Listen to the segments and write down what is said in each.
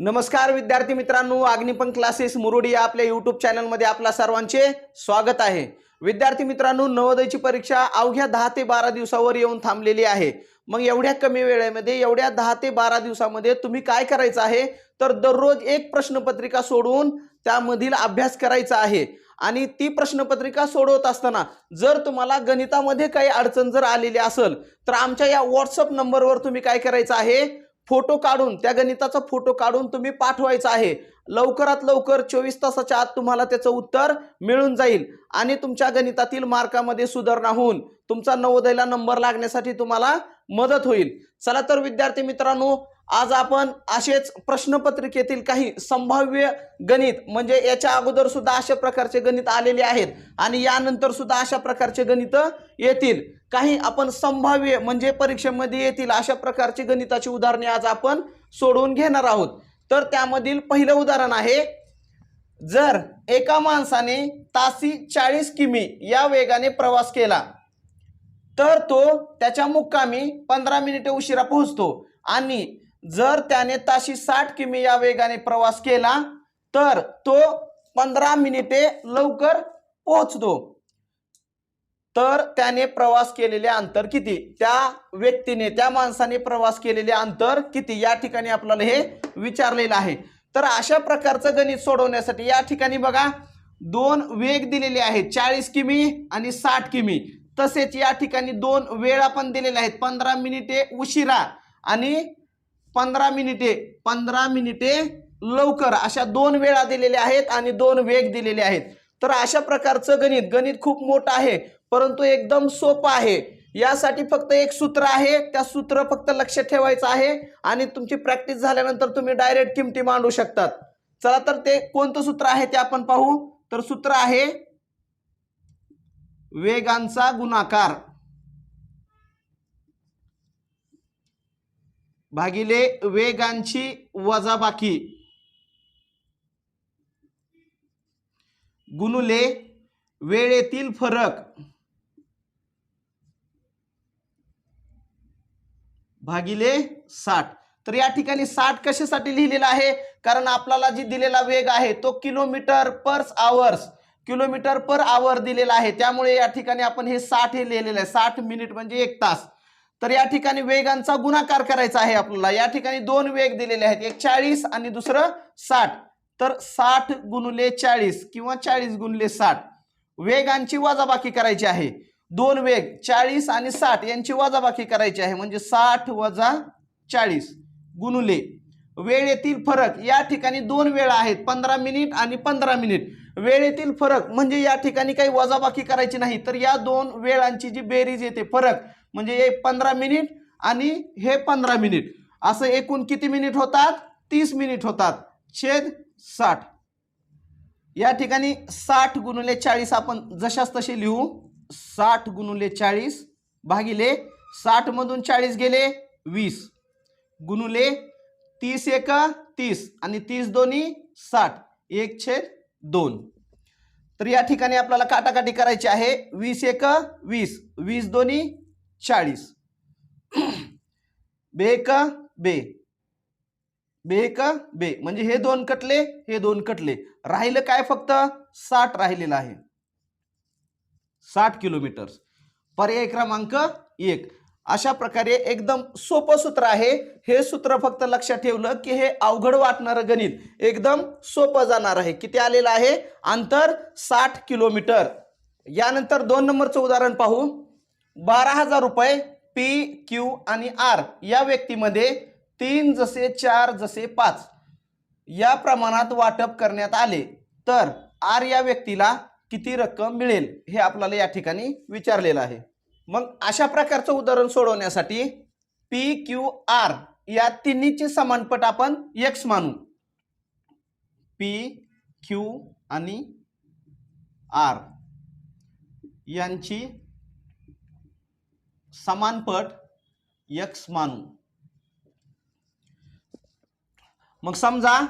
नमस्कार विद्यार्थी मित्रांनो अग्निपंख क्लासेस मुरुडी या आपल्या यूट्यूब चॅनलमध्ये आपल्या सर्वांचे स्वागत आहे. विद्यार्थी मित्रांनो नवोदयची परीक्षा अवघ्या दहा ते बारा दिवसावर येऊन थांबलेली आहे. मग एवढ्या कमी वेळेमध्ये एवढ्या दहा ते बारा दिवसामध्ये तुम्ही काय करायचं आहे? तर दररोज एक प्रश्नपत्रिका सोडवून त्यामधील अभ्यास करायचा आहे. आणि ती प्रश्नपत्रिका सोडवत असताना जर तुम्हाला गणितामध्ये काही अडचण जर आलेली असेल तर आमच्या या व्हॉट्सअप नंबरवर तुम्ही काय करायचं आहे? फोटो काढून त्या गणिताचा फोटो काढून तुम्ही पाठवायचा आहे. लवकरात लवकर चोवीस तासाच्या आत तुम्हाला त्याचं उत्तर मिळून जाईल. आणि तुमच्या गणितातील मार्कामध्ये सुधारणा होऊन तुमचा नवोदयला नंबर लागण्यासाठी तुम्हाला मदत होईल. चला तर विद्यार्थी मित्रांनो आज आपण असेच प्रश्नपत्रिकेतील काही संभाव्य गणित म्हणजे याच्या अगोदर सुद्धा अशा प्रकारचे गणित आलेले आहेत आणि यानंतर सुद्धा अशा प्रकारचे गणित येतील. काही आपण संभाव्य म्हणजे परीक्षेमध्ये येतील अशा प्रकारची गणिताची उदाहरणे आज आपण सोडवून घेणार आहोत. तर त्यामधील पहिलं उदाहरण आहे जर एका माणसाने तासी चाळीस किमी या वेगाने प्रवास केला तर तो त्याच्या मुक्कामी पंधरा मिनिटे उशिरा पोहोचतो आणि जर त्याने ताशी साठ किमी या वेगाने प्रवास केला तर तो पंधरा मिनिटे लवकर पोहोचतो. तर त्याने प्रवास केलेले अंतर किती? त्या व्यक्तीने त्या माणसाने प्रवास केलेले अंतर किती? या ठिकाणी आपल्याला हे विचारलेलं आहे. तर अशा प्रकारचं गणित सोडवण्यासाठी या ठिकाणी बघा दोन वेग दिलेले आहेत चाळीस किमी आणि साठ किमी. तसेच या ठिकाणी दोन वेळा पण दिलेल्या आहेत पंधरा मिनिटे उशिरा आणि पंधरा मिनिटे पंधरा मिनिटे लवकर अशा दोन वेळा दिलेल्या आहेत आणि दोन वेग दिलेले आहेत. तर अशा प्रकारचं गणित गणित खूप मोठं आहे परंतु एकदम सोपं आहे. यासाठी फक्त एक सूत्र आहे त्या सूत्र फक्त लक्षात ठेवायचं आहे आणि तुमची प्रॅक्टिस झाल्यानंतर तुम्ही डायरेक्ट किमती मांडू शकतात. चला तर ते कोणतं सूत्र आहे ते आपण पाहू. तर सूत्र आहे वेगांचा गुणाकार. भागिले वेगांची वजाबाकी. गुणुले वेळेतील फरक. भागिले साठ. तर या ठिकाणी साठ कशासाठी लिहिलेला आहे? कारण आपल्याला जी दिलेला वेग आहे तो kilometre per hours kilometre per hour दिलेला आहे. त्यामुळे या ठिकाणी आपण हे साठ हे लिहिलेलं आहे. साठ मिनिट म्हणजे एक तास. तर या ठिकाणी वेगांचा गुणाकार करायचा आहे आपल्याला. या ठिकाणी दोन वेग दिलेले आहेत. एक चाळीस आणि दुसरं साठ. तर साठ गुणुले चाळीस किंवा चाळीस गुणले साठ. वेगांची वजाबाकी करायची आहे. दोन वेग चाळीस आणि साठ यांची वजाबाकी करायची आहे. म्हणजे साठ वजा चाळीस गुणुले वेळेतील फरक या ठिकाणी दोन वेळा आहेत पंधरा मिनिट आणि पंधरा मिनिट. वेळेतील फरक म्हणजे या ठिकाणी काही वजाबाकी करायची नाही तर या दोन वेळांची जी बेरीज येते फरक म्हणजे हे पंधरा मिनिट आणि हे पंधरा मिनिट. असं एकूण किती मिनिट होतात? तीस मिनिट होतात. छेद साठ. या ठिकाणी साठ गुणुले चाळीस आपण जशाच तसे लिहू. साठ गुणुले चाळीस भागिले साठमधून चाळीस गेले वीस. गुणुले तीस एक तीस आणि तीस दोन्ही साठ. एक छेद दोन. तर या ठिकाणी आपल्याला काटाकाटी करायची आहे. वीस एक वीस. वीस दोन्ही चाळीस. बे बे. बे बे. म्हणजे हे दोन कटले हे दोन कटले. राहिलं काय फक्त? साठ राहिलेलं आहे. साठ किलोमीटर पर्याय क्रमांक एक. अशा प्रकारे एकदम सोपं सूत्र आहे. हे सूत्र फक्त लक्षात ठेवलं की हे अवघड वाटणारं गणित एकदम सोपं जाणार आहे. किती आलेलं आहे? अंतर साठ किलोमीटर. यानंतर दोन नंबरचं उदाहरण पाहू. बारा हजार रुपये पी क्यू आणि आर या व्यक्तीमध्ये तीन जसे चार जसे पाच या प्रमाणात वाटप करण्यात आले. तर आर या व्यक्तीला किती रक्कम मिळेल हे आपल्याला या ठिकाणी विचारलेलं आहे. मग अशा प्रकारचं उदाहरण सोडवण्यासाठी पी क्यू आर या तिन्हीचे समानपट आपण एक्स मानू. पी क्यू आणि आर यांची समानपट एक्स मानू. मग समजा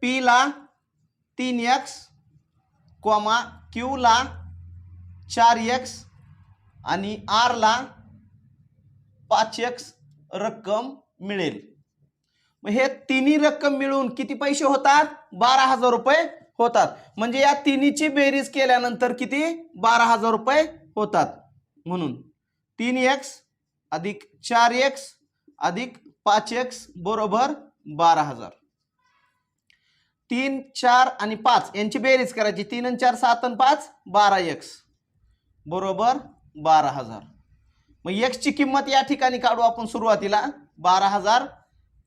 पी ला तीन एक्स कॉमा क्यूला चार एक्स आणि आरला पाच एक्स रक्कम मिळेल. मग हे तिन्ही रक्कम मिळून किती पैसे होतात? बारा हजार रुपये होतात. म्हणजे या तिन्हीची बेरीज केल्यानंतर किती? बारा हजार रुपये होतात. म्हणून तीन एक्स अधिक चार एक्स अधिक पाच एक्स बरोबर बारा हजार. तीन चार आणि पाच यांची बेरीज करायची. तीन आणि चार सात आणि पाच बारा एक्स बरोबर बारा हजार. मग एक्सची किंमत या ठिकाणी काढू आपण सुरुवातीला. बारा हजार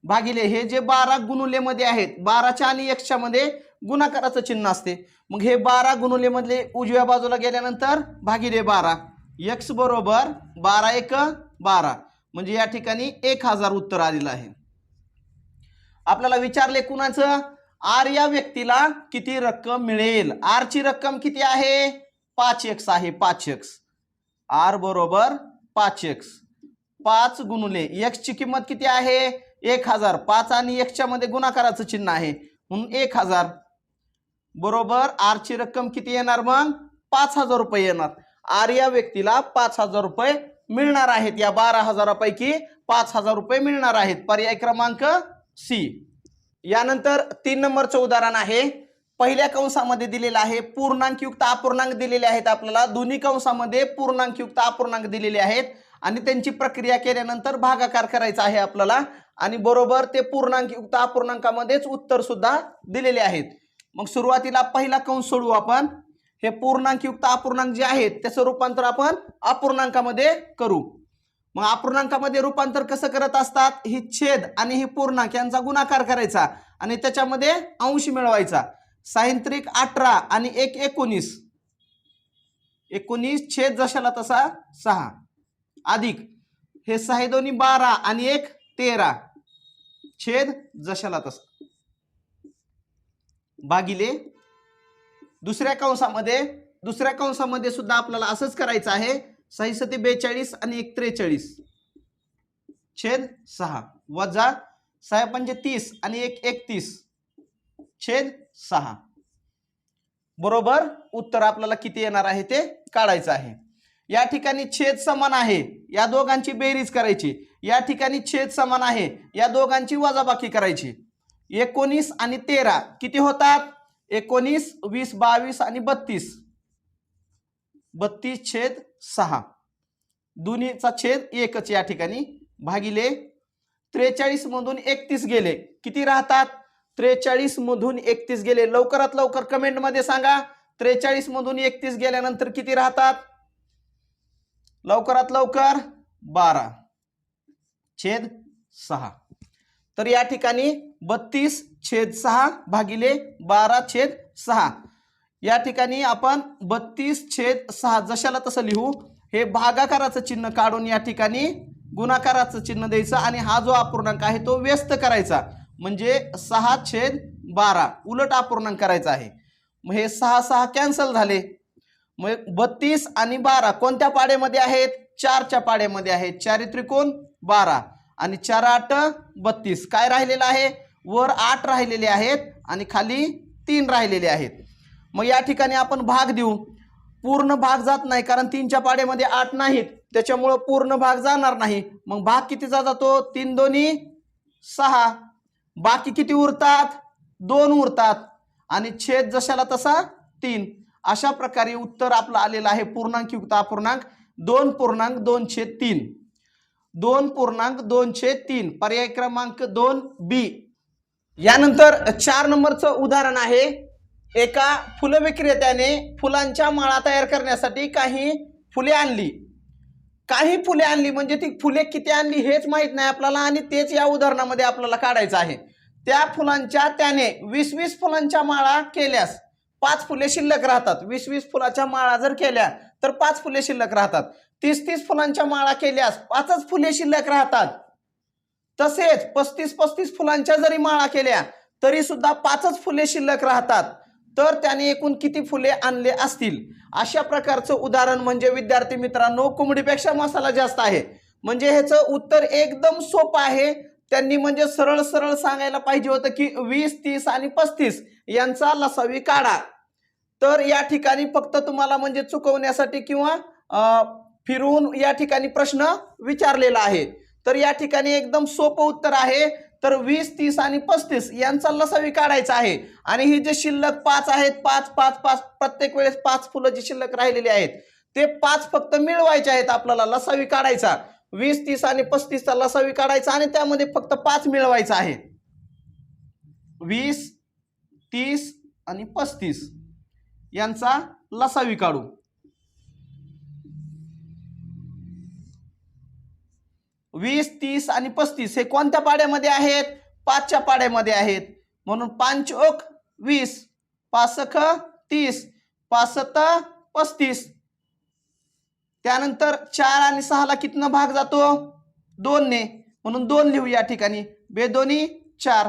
भागिले हे जे बारा गुणुलेमध्ये आहेत बाराच्या आणि एक्सच्या मध्ये गुणाकाराचं चिन्ह असते. मग हे बारा गुणुलेमधले उजव्या बाजूला गेल्यानंतर भागिले बारा. एक्स बरोबर बारा एक बारा. म्हणजे या ठिकाणी एक हजार उत्तर आलेलं आहे. आपल्याला विचारले कुणाचं? आर या व्यक्तीला किती रक्कम मिळेल? आरची रक्कम किती आहे? पाच एक्स आहे पाच एक्स आर बरोबर पाच एक्स पाच गुणुले एक्सची किंमत किती आहे? एक हजार. पाच आणि एक्सच्या मध्ये गुणाकाराचं चिन्ह आहे. म्हणून एक हजार. बरोबर आरची रक्कम किती येणार मग? पाच हजार रुपये येणार. आर या व्यक्तीला पाच हजार रुपये मिळणार आहेत. या बारा हजारापैकी पाच हजार रुपये मिळणार आहेत. पर्याय क्रमांक सी यानंतर तीन नंबरचं उदाहरण आहे. पहिल्या कंसामध्ये दिलेलं आहे पूर्णांकयुक्त अपूर्णांक दिलेले आहेत आपल्याला. दोन्ही कंसामध्ये पूर्णांकयुक्त अपूर्णांक दिलेले आहेत. आणि त्यांची प्रक्रिया केल्यानंतर भागाकार करायचा आहे आपल्याला. आणि बरोबर ते पूर्णांकयुक्त अपूर्णांकामध्येच उत्तर सुद्धा दिलेले आहेत. मग सुरुवातीला पहिला कंस सोडू आपण. हे पूर्णांकयुक्त अपूर्णांक जे आहेत त्याचं रूपांतर आपण अपूर्णांकामध्ये करू. मग अपूर्णांकामध्ये रूपांतर कसं करत असतात? ही छेद आणि ही पूर्णांक यांचा गुणाकार करायचा आणि त्याच्यामध्ये अंश मिळवायचा. सायंत्रिक अठरा आणि एक एकोणीस. एकोणीस छेद जशाला तसा सहा. अधिक. हे सहा दोन्ही बारा आणि एक तेरा. छेद जशाला तसा. भागिले. दुसऱ्या कंसामध्ये दुसऱ्या कंसामध्ये सुद्धा आपल्याला असंच करायचं आहे. सही सती बेचाळीस आणि एक त्रेचाळीस. छेद सहा. वजा सहा पंचे तीस आणि एक एकतीस. छेद सहा. बरोबर? उत्तर आपल्याला किती येणार आहे ते काढायचं आहे. या ठिकाणी छेद समान आहे. या दोघांची बेरीज करायची. या ठिकाणी छेद समान आहे. या दोघांची वजाबाकी करायची. एकोणीस आणि तेरा किती होतात? एकोणीस वीस बावीस आणि बत्तीस. बत्तीस छेद सहा. दोन्हीचा छेद एकच या ठिकाणी भागिले. त्रेचाळीस मधून एकतीस गेले. किती राहतात? त्रेचाळीस मधून एकतीस गेले. लवकरात लवकर कमेंटमध्ये सांगा. त्रेचाळीस मधून एकतीस गेल्यानंतर किती राहतात? लवकरात लवकर बारा. छेद सहा. तर या ठिकाणी बत्तीस छेद सहा भागिले बारा छेद सहा. या ठिकाणी आपण बत्तीस छेद सहा जशाला तसं लिहू. हे भागाकाराचं चिन्ह काढून या ठिकाणी गुणाकाराचं चिन्ह द्यायचं आणि हा जो अपूर्णांक आहे तो व्यस्त करायचा. म्हणजे सहा छेद बारा. उलट अपूर्णांक करायचा आहे. मग हे सहा सहा कॅन्सल झाले. मग बत्तीस आणि बारा कोणत्या पाड्यामध्ये आहेत? चारच्या पाड्यामध्ये आहेत. चारी त्रिकोण बारा आणि चार आठ बत्तीस. काय राहिलेलं आहे? वर आठ राहिलेले आहेत आणि खाली तीन राहिलेले आहेत. मग या ठिकाणी आपण भाग देऊ. पूर्ण भाग जात नाही कारण तीनच्या पाड्यामध्ये आठ नाहीत. त्याच्यामुळं पूर्ण भाग जाणार नाही. मग भाग कितीचा जातो? तीन दोन्ही सहा. बाकी किती उरतात? दोन उरतात. आणि छेद जशाला तसा तीन. अशा प्रकारे उत्तर आपलं आलेलं आहे. पूर्णांक युक्त अपूर्णांक दोन पूर्णांक दोन छेद तीन. दोन पूर्णांक दोन छेद तीन. पर्याय क्रमांक दोन बी यानंतर चार नंबरचं उदाहरण आहे. एका फुलं विक्रेत्याने फुलांच्या माळा तयार करण्यासाठी काही फुले आणली. काही फुले आणली म्हणजे ती फुले किती आणली हेच माहीत नाही आपल्याला आणि तेच या उदाहरणामध्ये आपल्याला काढायचं आहे. त्या फुलांच्या त्याने वीस वीस फुलांच्या माळा केल्यास पाच फुले शिल्लक राहतात. वीस वीस फुलाच्या माळा जर केल्या तर पाच फुले शिल्लक राहतात. तीस तीस फुलांच्या माळा केल्यास पाचच फुले शिल्लक राहतात. तसेच पस्तीस पस्तीस फुलांच्या जरी माळा केल्या तरी सुद्धा पाचच फुले शिल्लक राहतात. तर त्याने एकूण किती फुले आणले असतील? अशा प्रकारचं उदाहरण म्हणजे विद्यार्थी मित्रांनो कोंबडीपेक्षा मसाला जास्त आहे. म्हणजे ह्याचं उत्तर एकदम सोपं आहे. त्यांनी म्हणजे सरळ सरळ सांगायला पाहिजे होतं की वीस तीस आणि पस्तीस यांचा लसावी काढा. तर या ठिकाणी फक्त तुम्हाला म्हणजे चुकवण्यासाठी किंवा फिरवून या ठिकाणी प्रश्न विचारलेला आहे. तर या ठिकाणी एकदम सोपं उत्तर आहे. तर वीस तीस आणि पस्तीस यांचा लसावी काढायचा आहे. आणि ही जे शिल्लक पाच आहेत पाच पाच पाच प्रत्येक वेळेस पाच फुलं जी शिल्लक राहिलेली आहेत ते पाच फक्त मिळवायचे आहेत आपल्याला लसावी काढायचा. वीस तीस आणि पस्तीसचा लसावी काढायचा आणि त्यामध्ये फक्त पाच मिळवायचा आहे. वीस तीस आणि पस्तीस यांचा लसावी काढू वीस तीस आणि पस्तीस हे कोणत्या पाड्यामध्ये आहेत? पाचच्या पाड्यामध्ये आहेत. म्हणून पाच ओक वीस पासख तीस पासत पस्तीस. त्यानंतर चार आणि सहाला कितनं भाग जातो? दोनने. म्हणून दोन लिहू या ठिकाणी. बेदोनी चार.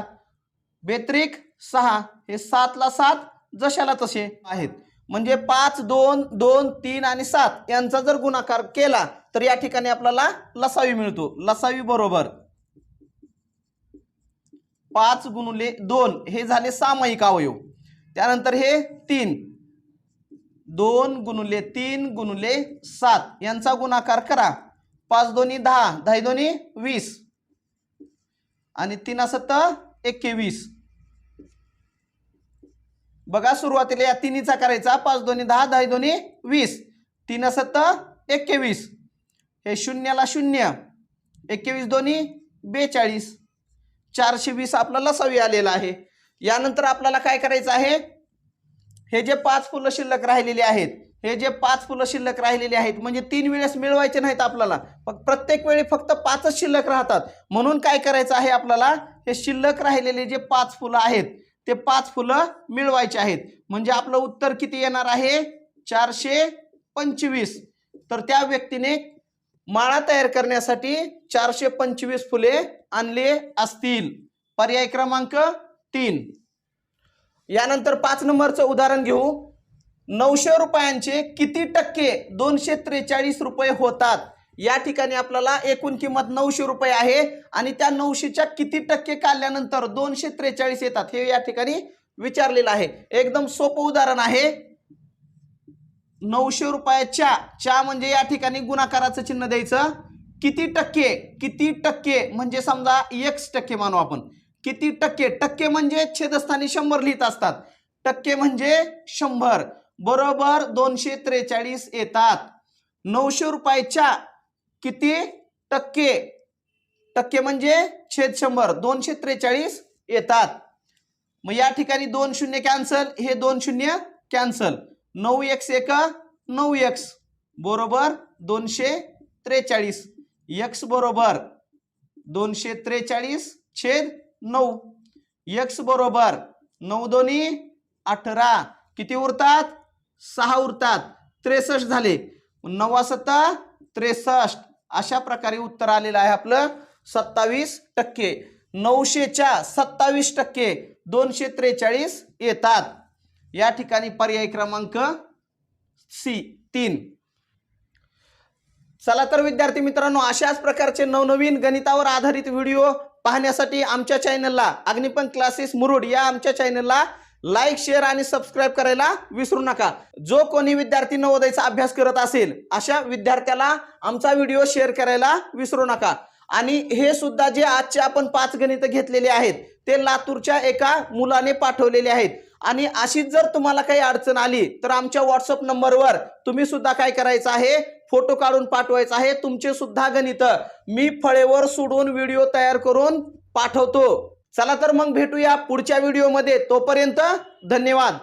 बेत्रिक सहा. हे सातला सात जशाला तसे आहेत. म्हणजे पाच दोन दोन तीन आणि सात यांचा जर गुणाकार केला तर या ठिकाणी आपल्याला लसावी मिळतो. लसावी बरोबर. पाच गुणुले दोन. हे झाले सामायिक अवयव. त्यानंतर हे तीन. दोन गुणुले तीन गुणुले सात. यांचा गुणाकार करा. पाच दोन्ही दहा दहा दोन्ही वीस. आणि तीन सत्त एक्केवीस बघा सुरुवातीला या तिन्हीचा करायचा. पाच दोन्ही दहा दहा दोन्ही वीस. तीन सत्त एक्केवीस हे शून्याला शून्य. एकेवीस दोन्ही बेचाळीस. चारशे वीस आपला लसावी आलेला आहे. यानंतर आपल्याला काय करायचं आहे? हे जे पाच फुलं शिल्लक राहिलेली आहेत हे जे पाच फुलं शिल्लक राहिलेली आहेत म्हणजे तीन वेळेस मिळवायचे नाहीत आपल्याला. प्रत्येक वेळी फक्त पाचच शिल्लक राहतात. म्हणून काय करायचं आहे आपल्याला? हे शिल्लक राहिलेले जे पाच फुलं आहेत ते पाच फुलं मिळवायचे आहेत. म्हणजे आपलं उत्तर किती येणार आहे? चारशे पंचवीस. तर त्या व्यक्तीने माळा तयार करण्यासाठी चारशे पंचवीस फुले आणले असतील. पर्याय क्रमांक तीन. यानंतर पाच नंबरचं उदाहरण घेऊ. नऊशे रुपयांचे किती टक्के दोनशे त्रेचाळीस रुपये होतात? या ठिकाणी आपल्याला एकूण किंमत नऊशे रुपये आहे आणि त्या नऊशेच्या किती टक्के काढल्यानंतर दोनशे त्रेचाळीस येतात हे या ठिकाणी विचारलेलं आहे. एकदम सोपं उदाहरण आहे. नऊशे रुपयाच्या च्या म्हणजे या ठिकाणी गुणाकाराचं चिन्ह द्यायचं. किती टक्के किती टक्के म्हणजे समजा एक्स टक्के मानू आपण. किती टक्के? टक्के म्हणजे छेदस्थानी शंभर लिहित असतात. टक्के म्हणजे शंभर. बरोबर दोनशे त्रेचाळीस येतात. नऊशे रुपयाच्या किती? टक्के. टक्के म्हणजे छेद शंभर. दोनशे त्रेचाळीस येतात. मग या ठिकाणी दोन शून्य कॅन्सल हे दोन शून्य कॅन्सल नऊ एक्स एक नऊ एक्स बरोबर दोनशे त्रेचाळीस. एक्स बरोबर दोनशे त्रेचाळीस छेद नऊ. एक्स बरोबर नऊ दोन्ही अठरा. किती उरतात? सहा उरतात. त्रेसष्ट झाले. नवा सत्ता त्रेसष्ट. अशा प्रकारे उत्तर आलेलं आहे आपलं सत्तावीस टक्के. नऊशेच्या सत्तावीस टक्के दोनशे त्रेचाळीस येतात. या ठिकाणी पर्याय क्रमांक सी तीन. चला तर विद्यार्थी मित्रांनो अशाच प्रकारचे नवनवीन गणितावर आधारित व्हिडिओ पाहण्यासाठी आमच्या चॅनलला अग्निपंख क्लासेस मुरुड या आमच्या चॅनलला लाईक शेअर आणि सबस्क्राईब करायला विसरू नका. जो कोणी विद्यार्थी नवोदयचा अभ्यास करत असेल अशा विद्यार्थ्याला आमचा व्हिडिओ शेअर करायला विसरू नका. आणि हे सुद्धा जे आजचे आपण पाच गणितं घेतलेले आहेत ते लातूरच्या एका मुलाने पाठवलेले आहेत. आणि अशीच जर तुम्हाला काही अडचण आली तर आमच्या व्हॉट्सअप नंबरवर तुम्ही सुद्धा काय करायचं आहे? फोटो काढून पाठवायचा आहे. तुमचे सुद्धा गणित मी फळेवर सोडून व्हिडिओ तयार करून पाठवतो. चला तर मग भेटूया पुढच्या व्हिडिओमध्ये. तोपर्यंत धन्यवाद.